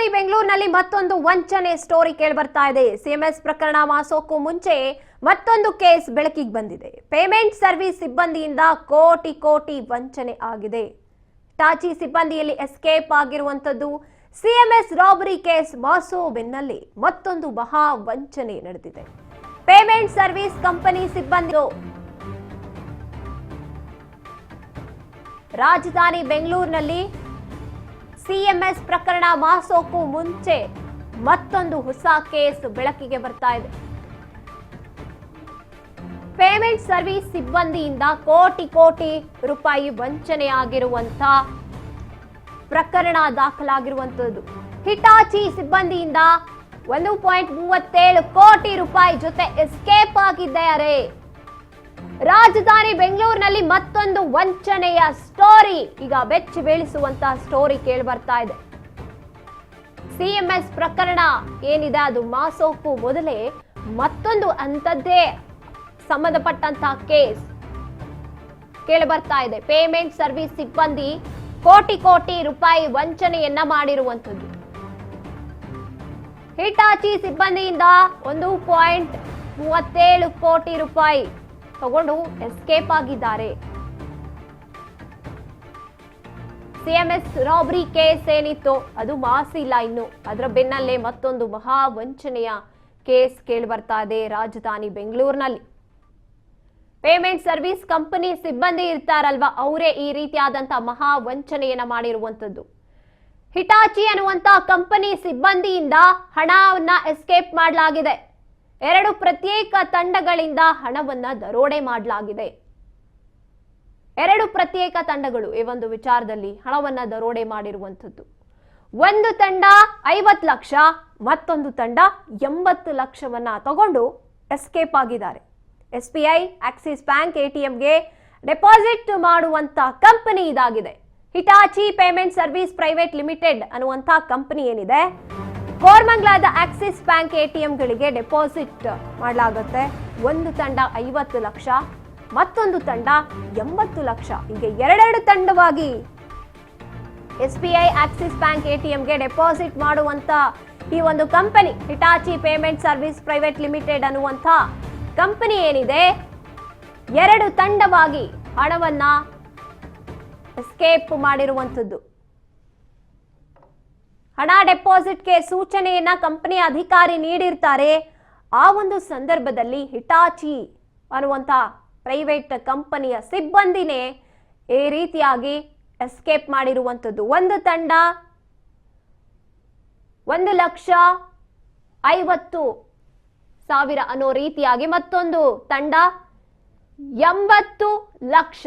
ರಾಜಧಾನಿ ಬೆಂಗಳೂರಿನಲ್ಲಿ ಮತ್ತೊಂದು ವಂಚನೆ ಸ್ಟೋರಿ ಕೇಳಿ ಬರ್ತಾ ಇದೆ ಸಿಎಂಎಸ್ ಪ್ರಕರಣ ಮಾಸೋಕು ಮುಂಚೆ ಮತ್ತೊಂದು ಕೇಸ್ ಬೆಳಕಿಗೆ ಬಂದಿದೆ. ಪೇಮೆಂಟ್ ಸರ್ವಿಸ್ ಸಿಬ್ಬಂದಿಯಿಂದ ಕೋಟಿ ಕೋಟಿ ವಂಚನೆ ಆಗಿದೆ. ಟಾಚಿ ಸಿಬ್ಬಂದಿಯಲ್ಲಿ ಎಸ್ಕೇಪ್ ಆಗಿರುವಂತದ್ದು ಸಿಎಂಎಸ್ ರಾಬರಿ ಕೇಸ್ ಮಾಸೋ ಬೆನ್ನಲ್ಲಿ ಮತ್ತೊಂದು ಮಹಾ ವಂಚನೆ ನಡೆದಿದೆ. ಪೇಮೆಂಟ್ ಸರ್ವಿಸ್ ಕಂಪನಿ ಸಿಬ್ಬಂದಿ ರಾಜಧಾನಿ ಬೆಂಗಳೂರಿನಲ್ಲಿ ಸಿಎಂಎಸ್ ಪ್ರಕರಣ ಮಾಸೋಕ್ಕೂ ಮುಂಚೆ ಮತ್ತೊಂದು ಹೊಸ ಕೇಸ್ ಬೆಳಕಿಗೆ ಬರ್ತಾ ಇದೆ. ಪೇಮೆಂಟ್ ಸರ್ವಿಸ್ ಸಿಬ್ಬಂದಿಯಿಂದ ಕೋಟಿ ಕೋಟಿ ರೂಪಾಯಿ ವಂಚನೆ ಆಗಿರುವಂತ ಪ್ರಕರಣ ದಾಖಲಾಗಿರುವಂತದ್ದು ಹಿಟಾಚಿ ಸಿಬ್ಬಂದಿಯಿಂದ ಒಂದು ಪಾಯಿಂಟ್ ಮೂವತ್ತೇಳು ಕೋಟಿ ರೂಪಾಯಿ ಜೊತೆ ಎಸ್ಕೇಪ್ ಆಗಿದ್ದಾರೆ. ರಾಜಧಾನಿ ಬೆಂಗಳೂರಿನಲ್ಲಿ ಮತ್ತೊಂದು ವಂಚನೆಯ ಸ್ಟೋರಿ ಈಗ ಬೆಚ್ಚಿ ಬೀಳಿಸುವಂತಹ ಸ್ಟೋರಿ ಕೇಳಿ ಬರ್ತಾ ಇದೆ. ಸಿಎಂಎಸ್ ಪ್ರಕರಣ ಏನಿದೆ ಅದು ಮಾಸೋಕು ಮೊದಲೇ ಮತ್ತೊಂದು ಅಂಥದ್ದೇ ಸಂಬಂಧಪಟ್ಟಂತಹ ಕೇಸ್ ಕೇಳಿ ಬರ್ತಾ ಇದೆ. ಪೇಮೆಂಟ್ ಸರ್ವಿಸ್ ಸಿಬ್ಬಂದಿ ಕೋಟಿ ಕೋಟಿ ರೂಪಾಯಿ ವಂಚನೆಯನ್ನ ಮಾಡಿರುವಂಥದ್ದು. ಹಿಟಾಚಿ ಸಿಬ್ಬಂದಿಯಿಂದ ಒಂದು ಪಾಯಿಂಟ್ ಮೂವತ್ತೇಳು ಕೋಟಿ ರೂಪಾಯಿ ತಗೊಂಡು ಎಸ್ಕೇಪ್ ಆಗಿದ್ದಾರೆ. ಸಿಎಂಎಸ್ ರಾಬರಿ ಕೇಸ್ ಏನಿತ್ತು? ಅದು ಮಾಸಿಲ್ಲ ಇನ್ನು. ಅದರ ಬೆನ್ನಲ್ಲೇ ಮತ್ತೊಂದು ಮಹಾ ವಂಚನೆಯ ಕೇಸ್ ಕೇಳಿ ಬರ್ತಾ ಇದೆ ರಾಜಧಾನಿ ಬೆಂಗಳೂರಿನಲ್ಲಿ. ಪೇಮೆಂಟ್ ಸರ್ವಿಸ್ ಕಂಪನಿ ಸಿಬ್ಬಂದಿ ಇರ್ತಾರಲ್ವಾ? ಅವರೇ ಈ ರೀತಿಯಾದಂತಹ ಮಹಾ ವಂಚನೆಯನ್ನ ಮಾಡಿರುವಂತದ್ದು ಹಿಟಾಚಿ ಅನ್ನುವಂತ ಕಂಪನಿ ಸಿಬ್ಬಂದಿಯಿಂದ ಹಣವನ್ನ ಎಸ್ಕೇಪ್ ಮಾಡಲಾಗಿದೆ. ಎರಡು ಪ್ರತ್ಯೇಕ ತಂಡಗಳಿಂದ ಹಣವನ್ನ ದರೋಡೆ ಮಾಡಲಾಗಿದೆ. ಎರಡು ಪ್ರತ್ಯೇಕ ತಂಡಗಳು ಈ ಒಂದು ವಿಚಾರದಲ್ಲಿ ಹಣವನ್ನ ದರೋಡೆ ಮಾಡಿರುವಂಥದ್ದು. ಒಂದು ತಂಡ ಐವತ್ತು ಲಕ್ಷ, ಮತ್ತೊಂದು ತಂಡ ಎಂಬತ್ತು ಲಕ್ಷವನ್ನ ತಗೊಂಡು ಎಸ್ಕೇಪ್ ಆಗಿದ್ದಾರೆ. S B I Axis bank ಎಟಿಎಂಗೆ deposit ಮಾಡುವಂತ ಕಂಪನಿ ಇದಾಗಿದೆ. Hitachi payment service private limited ಅನ್ನುವಂಥ ಕಂಪನಿ ಏನಿದೆ? ಕೋರ್ಮಂಗ್ಲಾದ ಆಕ್ಸಿಸ್ ಬ್ಯಾಂಕ್ ಎಟಿಎಂಗಳಿಗೆ ಡೆಪಾಸಿಟ್ ಮಾಡಲಾಗುತ್ತೆ. ಒಂದು ತಂಡ ಐವತ್ತು ಲಕ್ಷ, ಮತ್ತೊಂದು ತಂಡ ಎಂಬತ್ತು ಲಕ್ಷ. ಹೀಗೆ ಎರಡೆರಡು ತಂಡವಾಗಿ S B I Axis bank ಎಟಿಎಂಗೆ deposit ಮಾಡುವಂತ ಈ ಒಂದು company, Hitachi payment service private limited ಅನ್ನುವಂಥ ಕಂಪನಿ ಏನಿದೆ? ಎರಡು ತಂಡವಾಗಿ ಹಣವನ್ನ ಎಸ್ಕೇಪ್ ಮಾಡಿರುವಂಥದ್ದು. ಹಣ ಡೆಪಾಸಿಟ್ಗೆ ಸೂಚನೆಯನ್ನ ಕಂಪನಿ ಅಧಿಕಾರಿ ನೀಡಿರ್ತಾರೆ. ಆ ಒಂದು ಸಂದರ್ಭದಲ್ಲಿ ಹಿಟಾಚಿ ಅನ್ನುವಂಥ ಪ್ರೈವೇಟ್ ಕಂಪನಿಯ ಸಿಬ್ಬಂದಿನೇ ಈ ರೀತಿಯಾಗಿ ಎಸ್ಕೇಪ್ ಮಾಡಿರುವಂಥದ್ದು ಒಂದು ತಂಡ ಒಂದು ಲಕ್ಷ ಐವತ್ತು ಸಾವಿರ ಅನ್ನೋ ರೀತಿಯಾಗಿ ಮತ್ತೊಂದು ತಂಡ ಎಂಬತ್ತು ಲಕ್ಷ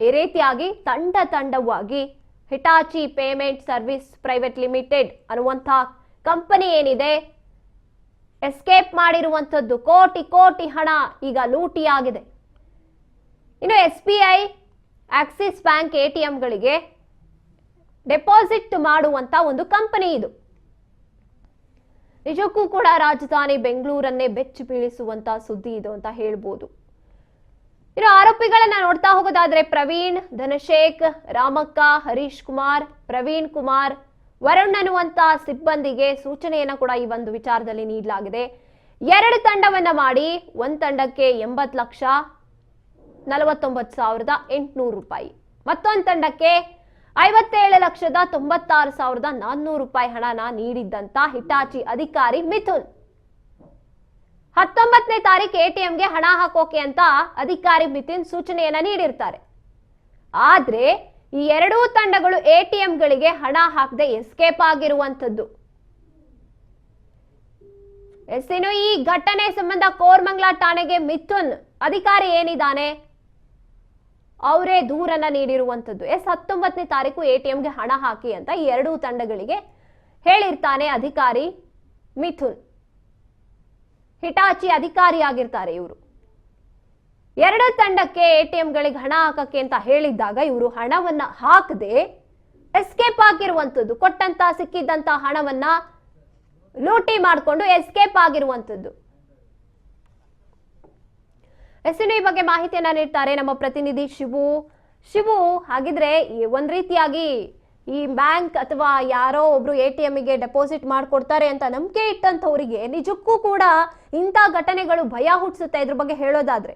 ಈ ರೀತಿಯಾಗಿ ತಂಡ ತಂಡವಾಗಿ Hitachi payment service private limited ಅನ್ನುವಂಥ ಕಂಪನಿ ಏನಿದೆ, ಎಸ್ಕೇಪ್ ಮಾಡಿರುವಂಥದ್ದು ಕೋಟಿ ಕೋಟಿ ಹಣ ಈಗ ಲೂಟಿಯಾಗಿದೆ. ಇನ್ನು S B I, Axis bank A T ಎಂಗಳಿಗೆ deposit ಮಾಡುವಂತ ಒಂದು ಕಂಪನಿ ಇದು. ನಿಜಕ್ಕೂ ಕೂಡ ರಾಜಧಾನಿ ಬೆಂಗಳೂರನ್ನೇ ಬೆಚ್ಚಿ ಬೀಳಿಸುವಂಥ ಸುದ್ದಿ ಇದು ಅಂತ ಹೇಳ್ಬೋದು. ಇನ್ನು ಆರೋಪಿಗಳನ್ನ ನೋಡ್ತಾ ಹೋಗೋದಾದ್ರೆ ಪ್ರವೀಣ್ ಧನಶೇಖ್ ರಾಮಕ್ಕ, ಹರೀಶ್ ಕುಮಾರ್, ಪ್ರವೀಣ್ ಕುಮಾರ್, ವರುಣ್ ಅನ್ನುವಂತ ಸಿಬ್ಬಂದಿಗೆ ಸೂಚನೆಯನ್ನ ಕೂಡ ಈ ಒಂದು ವಿಚಾರದಲ್ಲಿ ನೀಡಲಾಗಿದೆ. ಎರಡು ತಂಡವನ್ನ ಮಾಡಿ ಒಂದ್ ತಂಡಕ್ಕೆ ಎಂಬತ್ ಲಕ್ಷ ನಲವತ್ತೊಂಬತ್ತು ಸಾವಿರದ ಎಂಟುನೂರು ರೂಪಾಯಿ. ಮತ್ತೊಂದು ತಂಡಕ್ಕೆ ಐವತ್ತೇಳು ಲಕ್ಷದ ತೊಂಬತ್ತಾರು ಸಾವಿರದ ನಾನ್ನೂರು ರೂಪಾಯಿ ಹಣನ ನೀಡಿದ್ದಂತ ಹಿಟಾಚಿ ಅಧಿಕಾರಿ ಮಿಥುನ್. ಹತ್ತೊಂಬತ್ತನೇ ತಾರೀಕು ಎಟಿಎಂಗೆ ಹಣ ಹಾಕೋಕೆ ಅಂತ ಅಧಿಕಾರಿ ಮಿಥುನ್ ಸೂಚನೆಯನ್ನ ನೀಡಿರ್ತಾರೆ. ಆದ್ರೆ ಈ ಎರಡೂ ತಂಡಗಳು ಎಟಿಎಂಗಳಿಗೆ ಹಣ ಹಾಕದೆ ಎಸ್ಕೇಪ್ ಆಗಿರುವಂಥದ್ದು. ಎಸ್ ಈ ಘಟನೆ ಸಂಬಂಧ ಕೋರ್ಮಂಗ್ಲಾ ಠಾಣೆಗೆ ಮಿಥುನ್ ಅಧಿಕಾರಿ ಏನಿದ್ದಾನೆ? ಅವರೇ ದೂರನ್ನ ನೀಡಿರುವಂಥದ್ದು. ಎಸ್, ಹತ್ತೊಂಬತ್ತನೇ ತಾರೀಕು ಎಟಿಎಂಗೆ ಹಣ ಹಾಕಿ ಅಂತ ಈ ಎರಡೂ ತಂಡಗಳಿಗೆ ಹೇಳಿರ್ತಾನೆ ಅಧಿಕಾರಿ ಮಿಥುನ್. ಹಿಟಾಚಿ ಅಧಿಕಾರಿ ಆಗಿರ್ತಾರೆ ಇವರು. ಎರಡು ತಂಡಕ್ಕೆ ಎಟಿಎಂಗಳಿಗೆ ಹಣ ಹಾಕಕ್ಕೆ ಅಂತ ಹೇಳಿದ್ದಾಗ ಇವರು ಹಣವನ್ನ ಹಾಕದೆ ಎಸ್ಕೇಪ್ ಆಗಿರುವಂಥದ್ದು ಕೊಟ್ಟಂತ ಸಿಕ್ಕಿದ್ದಂತ ಹಣವನ್ನ ಲೂಟಿ ಮಾಡಿಕೊಂಡು ಎಸ್ಕೇಪ್ ಆಗಿರುವಂಥದ್ದು ಎಸ್ಸಿನ ಈ ಬಗ್ಗೆ ಮಾಹಿತಿಯನ್ನ ನೀಡ್ತಾರೆ ನಮ್ಮ ಪ್ರತಿನಿಧಿ ಶಿವು. ಶಿವು, ಹಾಗಿದ್ರೆ ಒಂದ್ ರೀತಿಯಾಗಿ ಈ ಬ್ಯಾಂಕ್ ಅಥವಾ ಯಾರೋ ಒಬ್ರು ಎ ಟಿ ಎಮ್ಗೆ ಡೆಪಾಸಿಟ್ ಮಾಡಿಕೊಡ್ತಾರೆ ಅಂತ ನಂಬಿಕೆ ಇಟ್ಟಂಥವರಿಗೆ ನಿಜಕ್ಕೂ ಕೂಡ ಇಂಥ ಘಟನೆಗಳು ಭಯ ಹುಟ್ಟಿಸುತ್ತೆ ಇದ್ರ ಬಗ್ಗೆ ಹೇಳೋದಾದ್ರೆ.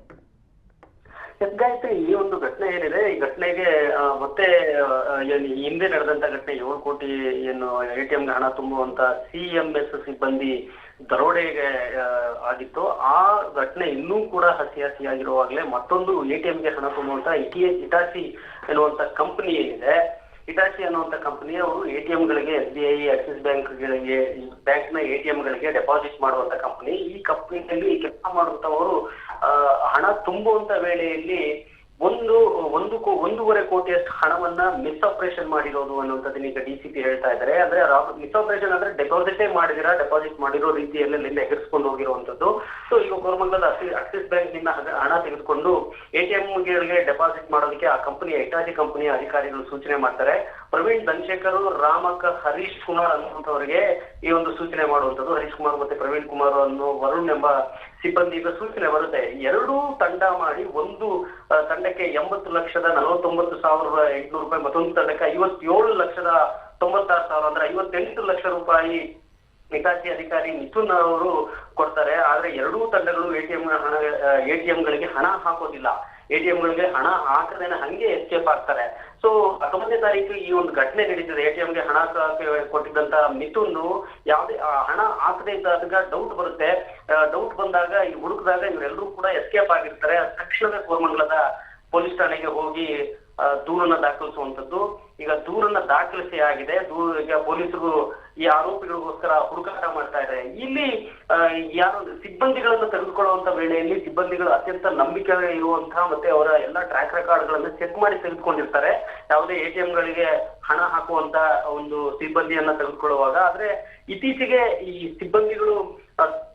ಗಾಯತ್ರಿ ಈ ಒಂದು ಘಟನೆ ಏನಿದೆ, ಈ ಘಟನೆಗೆ ಮತ್ತೆ ಹಿಂದೆ ನಡೆದಂತ ಘಟನೆ, ಏಳು ಕೋಟಿ ಏನು ಎ ಟಿ ಎಂಗೆ ಹಣ ತುಂಬುವಂತ ಸಿ ಎಂ ಎಸ್ ಸಿಬ್ಬಂದಿ ದರೋಡೆಗೆ ಆಗಿತ್ತು. ಆ ಘಟನೆ ಇನ್ನೂ ಕೂಡ ಹಸಿ ಹಸಿಯಾಗಿರುವಾಗಲೇ ಮತ್ತೊಂದು ಎ ಟಿ ಗೆ ಹಣ ತುಂಬುವಂತ ಇಟಿ ಇಟಾಸಿ ಎನ್ನುವಂತ ಕಂಪನಿ ಏನಿದೆ ಇಟಾಚಿ ಅನ್ನುವಂತ ಕಂಪನಿ ಅವರು ಎ ಟಿ ಎಂಗಳಿಗೆ ಎಸ್ ಬಿ ಐ ಆಕ್ಸಿಸ್ ಬ್ಯಾಂಕ್ಗಳಿಗೆ ಬ್ಯಾಂಕ್ನ ಎ ಟಿ ಗಳಿಗೆ ಡೆಪಾಸಿಟ್ ಮಾಡುವಂತ ಕಂಪನಿ. ಈ ಕಂಪನಿಯಲ್ಲಿ ಕೆಲಸ ಮಾಡುವಂತವರು ಆ, ಹಣ ತುಂಬುವಂತ ವೇಳೆಯಲ್ಲಿ ಒಂದು ಒಂದು ಒಂದೂವರೆ ಕೋಟಿಯಷ್ಟು ಹಣವನ್ನ ಮಿಸ್ ಆಪರೇಷನ್ ಮಾಡಿರೋದು ಅನ್ನುವಂಥದ್ದು ಈಗ ಡಿ ಸಿ ಪಿ ಹೇಳ್ತಾ ಇದ್ದಾರೆ. ಅಂದ್ರೆ ಮಿಸ್ ಆಪರೇಷನ್ ಅಂದ್ರೆ ಡೆಪಾಸಿಟೇ ಮಾಡಿದಿರಾ, ಡೆಪಾಸಿಟ್ ಮಾಡಿರೋ ರೀತಿಯಲ್ಲಿ ಅಲ್ಲಿಂದ ಎಗರಿಸ್ಕೊಂಡು ಹೋಗಿರುವಂತದ್ದು ಸೊ ಈಗ ಕೋರಮಂಗಲದ ಆಕ್ಸಿಸ್ ಬ್ಯಾಂಕ್ನಿಂದ ಹಣ- ತೆಗೆದುಕೊಂಡು ಎ ಟಿ ಗಳಿಗೆ ಡೆಪಾಸಿಟ್ ಮಾಡೋದಕ್ಕೆ ಆ ಕಂಪನಿಯ ಐಟಾಜಿ ಕಂಪನಿಯ ಅಧಿಕಾರಿಗಳು ಸೂಚನೆ ಮಾಡ್ತಾರೆ. ಪ್ರವೀಣ್ ಧನಶೇಖರ್ ರಾಮಕ್ಕ ಹರೀಶ್ ಕುಮಾರ್ ಅನ್ನುವಂಥವರಿಗೆ ಈ ಒಂದು ಸೂಚನೆ ಮಾಡುವಂಥದ್ದು. ಹರೀಶ್ ಕುಮಾರ್ ಮತ್ತೆ ಪ್ರವೀಣ್ ಕುಮಾರ್ ಅನ್ನೋ ವರುಣ್ ಎಂಬ ಸಿಬ್ಬಂದಿಗೆ ಸೂಚನೆ ಬರುತ್ತೆ. ಎರಡೂ ತಂಡ ಮಾಡಿ ಒಂದು ತಂಡಕ್ಕೆ ಎಂಬತ್ತು ಲಕ್ಷದ ನಲವತ್ತೊಂಬತ್ತು ಸಾವಿರದ ಎಂಟುನೂರು ರೂಪಾಯಿ ಮತ್ತೊಂದು ತಂಡಕ್ಕೆ ಐವತ್ತೇಳು ಲಕ್ಷದ ತೊಂಬತ್ತಾರು ಸಾವಿರ, ಅಂದ್ರೆ ಐವತ್ತೆಂಟು ಲಕ್ಷ ರೂಪಾಯಿ ನಿಕಾಸಿ ಅಧಿಕಾರಿ ಮಿಥುನ್ ಅವರು ಕೊಡ್ತಾರೆ. ಆದ್ರೆ ಎರಡೂ ತಂಡಗಳು ಎಟಿಎಂ ಹಣ ಎಟಿಎಂ ಗಳಿಗೆ ಹಣ ಹಾಕೋದಿಲ್ಲ. ಎಟಿಎಂಗಳಿಗೆ ಹಣ ಹಾಕದೇನೆ ಹಂಗೆ ಎಸ್ಕೇಪ್ ಆಗ್ತಾರೆ. ಸೊ ಹತ್ತೊಂಬತ್ತನೇ ತಾರೀಕು ಈ ಒಂದು ಘಟನೆ ನಡೀತದೆ. ಎಟಿಎಂ ಗೆ ಹಣ ಕೊಟ್ಟಿದ್ದಂತ ಮಿಥುನ್ ಯಾವುದೇ ಹಣ ಹಾಕದೇ ಇದ್ದಾಗ ಡೌಟ್ ಬರುತ್ತೆ. ಡೌಟ್ ಬಂದಾಗ ಈ ಹುಡುಕಿದಾಗ ಇವರೆಲ್ಲರೂ ಕೂಡ ಎಸ್ಕೇಪ್ ಆಗಿರ್ತಾರೆ. ತಕ್ಷಣವೇ ಕೋರಮಂಗಲದ ಪೊಲೀಸ್ ಠಾಣೆಗೆ ಹೋಗಿ ದೂರನ್ನ ದಾಖಲಿಸುವಂತದ್ದು ಈಗ ದೂರನ್ನ ದಾಖಲಿಸಿ ಆಗಿದೆ. ದೂರ ಈಗ ಪೊಲೀಸರು ಈ ಆರೋಪಿಗಳಿಗೋಸ್ಕರ ಹುಡುಕಾಟ ಮಾಡ್ತಾ ಇದೆ ಇಲ್ಲಿ ಯಾರು ಸಿಬ್ಬಂದಿಗಳನ್ನು ತೆಗೆದುಕೊಳ್ಳುವಂತ ವೇಳೆಯಲ್ಲಿ ಸಿಬ್ಬಂದಿಗಳು ಅತ್ಯಂತ ನಂಬಿಕೆ ಇರುವಂತಹ ಮತ್ತೆ ಅವರ ಎಲ್ಲಾ ಟ್ರ್ಯಾಕ್ ರೆಕಾರ್ಡ್ಗಳನ್ನು ಚೆಕ್ ಮಾಡಿ ತೆಗೆದುಕೊಂಡಿರ್ತಾರೆ. ಯಾವುದೇ ಗಳಿಗೆ ಹಣ ಹಾಕುವಂತ ಒಂದು ಸಿಬ್ಬಂದಿಯನ್ನ ತೆಗೆದುಕೊಳ್ಳುವಾಗ. ಆದ್ರೆ ಇತ್ತೀಚೆಗೆ ಈ ಸಿಬ್ಬಂದಿಗಳು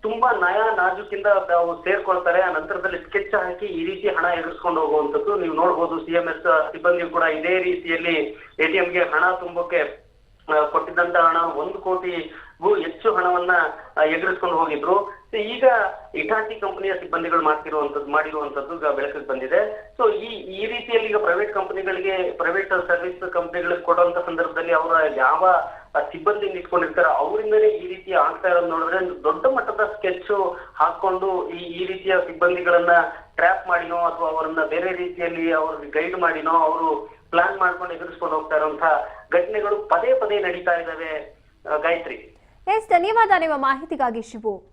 ತುಂಬಾ ನಯ ನಾಜೂಕಿಂದ ತಾವು ಸೇರ್ಕೊಳ್ತಾರೆ. ಆ ನಂತರದಲ್ಲಿ ಸ್ಕೆಚ್ ಹಾಕಿ ಈ ರೀತಿ ಹಣ ಎಗರಿಸ್ಕೊಂಡು ಹೋಗುವಂತದ್ದು ನೀವು ನೋಡಬಹುದು ಸಿ ಎಂ ಎಸ್ ಸಿಬ್ಬಂದಿ ಕೂಡ ಇದೇ ರೀತಿಯಲ್ಲಿ ಎ ಟಿ ಗೆ ಹಣ ತುಂಬಕ್ಕೆ ಕೊಟ್ಟಿದ್ದಂತ ಹಣ, ಒಂದು ಕೋಟಿಗೂ ಹೆಚ್ಚು ಹಣವನ್ನ ಎಗರಿಸ್ಕೊಂಡು ಹೋಗಿದ್ರು. ಈಗ ಇಟಾಟಿ ಕಂಪನಿಯ ಸಿಬ್ಬಂದಿಗಳು ಮಾಡ್ತಿರುವಂತದ್ದು ಮಾಡಿರುವಂತದ್ದು ಬೆಳಕಿಗೆ ಬಂದಿದೆ. ಸೊ ಈ ಈ ರೀತಿಯಲ್ಲಿ ಈಗ ಪ್ರೈವೇಟ್ ಕಂಪನಿಗಳಿಗೆ ಪ್ರೈವೇಟ್ ಸರ್ವಿಸ್ ಕಂಪನಿಗಳಿಗೆ ಕೊಡುವಂತ ಸಂದರ್ಭದಲ್ಲಿ ಅವರ ಯಾವ ಸಿಬ್ಬಂದಿ ಇಟ್ಕೊಂಡಿರ್ತಾರೆ ಅವರಿಂದಲೇ ಈ ರೀತಿ ಆಗ್ತಾ ಇರೋದು ನೋಡಿದ್ರೆ ದೊಡ್ಡ ಮಟ್ಟದ ಸ್ಕೆಚ್ ಹಾಕೊಂಡು ಈ ಈ ರೀತಿಯ ಸಿಬ್ಬಂದಿಗಳನ್ನ ಟ್ರ್ಯಾಪ್ ಮಾಡಿನೋ ಅಥವಾ ಅವರನ್ನ ಬೇರೆ ರೀತಿಯಲ್ಲಿ ಅವ್ರ ಗೈಡ್ ಮಾಡಿನೋ, ಅವರು ಪ್ಲಾನ್ ಮಾಡ್ಕೊಂಡು ಎದುರಿಸ್ಕೊಂಡು ಹೋಗ್ತಾ ಇರುವಂತಹ ಘಟನೆಗಳು ಪದೇ ಪದೇ ನಡೀತಾ ಇದಾವೆ ಗಾಯತ್ರಿ. ಎಸ್, ಧನ್ಯವಾದ. ನಿಮ್ಮ ಮಾಹಿತಿಗಾಗಿ ಶಿವು